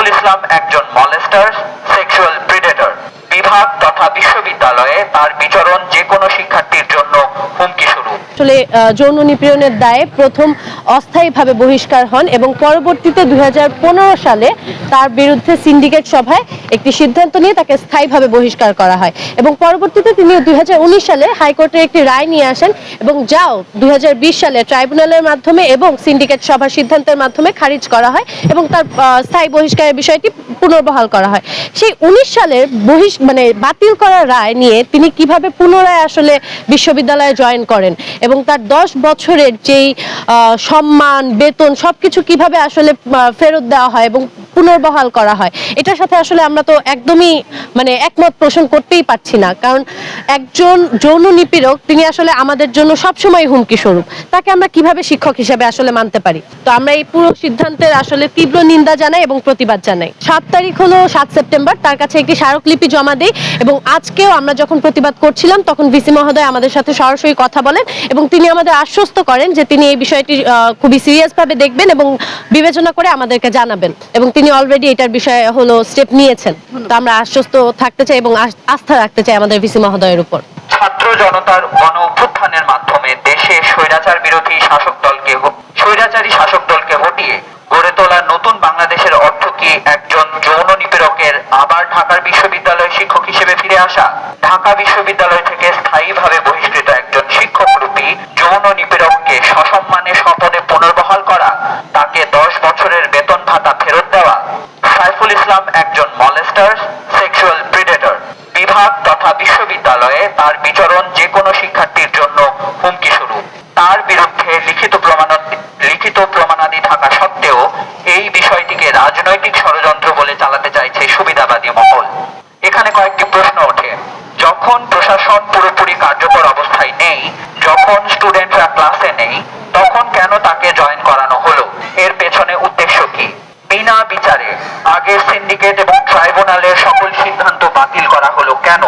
সাইফুল ইসলাম একজন মলেস্টার, sexual predator. বিভাগ তথা বিশ্ববিদ্যালয়ে তার বিচরণ যে কোনো শিক্ষার্থীর জন্য আসলে যৌন নিপীড়নের দায়ে প্রথম অস্থায়ীভাবে বহিষ্কার হন এবং পরবর্তীতে দুই সালে তার বিরুদ্ধে সিন্ডিকেট সভায় একটি সিদ্ধান্ত নিয়ে তাকে স্থায়ীভাবে বহিষ্কার করা হয় এবং পরবর্তীতে তিনি দুই হাজার উনিশ সালে হাইকোর্টের একটি রায় নিয়ে আসেন এবং যাও দুই হাজার বিশ সালে ট্রাইব্যুনালের মাধ্যমে এবং সিন্ডিকেট সভার সিদ্ধান্তের মাধ্যমে খারিজ করা হয় এবং তার স্থায়ী বহিষ্কারের বিষয়টি পুনর্বহাল করা হয়। সেই উনিশ সালের বহিষ মানে বাতিল করা রায় নিয়ে তিনি কীভাবে পুনরায় আসলে বিশ্ববিদ্যালয়ে জয়েন করেন এবং তার দশ বছরের যেই সম্মান, বেতন সবকিছু কীভাবে আসলে ফেরত দেওয়া হয় এবং পুনর্বহাল করা হয়। এটার সাথে আসলে আমরা তো একদমই মানে একমত পোষণ করতেই পারছি না। কারণ একজন যৌন নিপীড়ক, তিনি আসলে আমাদের জন্য সবসময় হুমকি স্বরূপ। তাকে আমরা কীভাবে শিক্ষক হিসেবে আসলে মানতে পারি? তো আমরা এই পুরো সিদ্ধান্তের আসলে তীব্র নিন্দা জানাই এবং প্রতিবাদ জানাই। সাত তারিখ হলো সাত সেপ্টেম্বর, তার কাছে একটি স্মারকলিপি জমা দেই এবং আজকেও আমরা যখন প্রতিবাদ করছিলাম, তখন ভিসি মহোদয় আমাদের সাথে সরাসরি কথা বলেন এবং তিনি আমাদের আশ্বস্ত করেন যে তিনি এই বিষয়টি খুবই সিরিয়াস ভাবে দেখবেন এবং বিবেচনা করে আমাদেরকে জানাবেন। এবং তিনি অলরেডি এটার বিষয়ে হলো স্টেপ নিয়েছেন। তো আমরা আশ্বস্ত থাকতে চাই এবং আস্থা রাখতে চাই আমাদের ভিসি মহোদয়ের উপর। ছাত্র জনতার গণ অভ্যুত্থানের মাধ্যমে দেশে স্বৈরাচার বিরোধী শাসক দলকে স্বৈরাচারী শাসক দলকে হটিয়ে গড়ে তোলা নতুন বাংলাদেশের অর্থ কি একজন যৌন নিপীড়কের আবার ঢাকার বিশ্ববিদ্যালয় শিক্ষক হিসেবে ফিরে আসা? ঢাকা বিশ্ববিদ্যালয় থেকে স্থায়ীভাবে বহিষ্কৃত একজন শিক্ষক রূপী যৌন নিপীড়ককে সসম্মানে শপথে পুনর্বহাল করা তাকে দশ বছরের বেতন ভাতা ফেরত দেওয়া সাইফুল ইসলাম একজন মলেস্টার, সেক্সুয়াল প্রিডেটর। বিভাগ তথা বিশ্ববিদ্যালয়ে তার বিচরণ যে কোনো শিক্ষার্থীর জন্য হুমকি স্বরূপ। তার বিরুদ্ধে লিখিত প্রমাণ লিখিত প্রমাণাদি থাকা সত্ত্বেও এই বিষয়টিকে রাজনৈতিক ষড়যন্ত্র বলে চালাতে চাইছে সুবিধাবাদী মহল। এখানে কয়েকটি প্রশ্ন ওঠে। যখন প্রশাসন পুরোপুরি কার্যকর অবস্থায় নেই যখন স্টুডেন্টরা ক্লাসে নেই তখন কেন তাকে জয়েন করানো হলো এর পেছনে উদ্দেশ্য কি বিনা সিন্ডিকেট এবং ট্রাইব্যুনালের সকল সিদ্ধান্ত বাতিল করা হলো। কেন?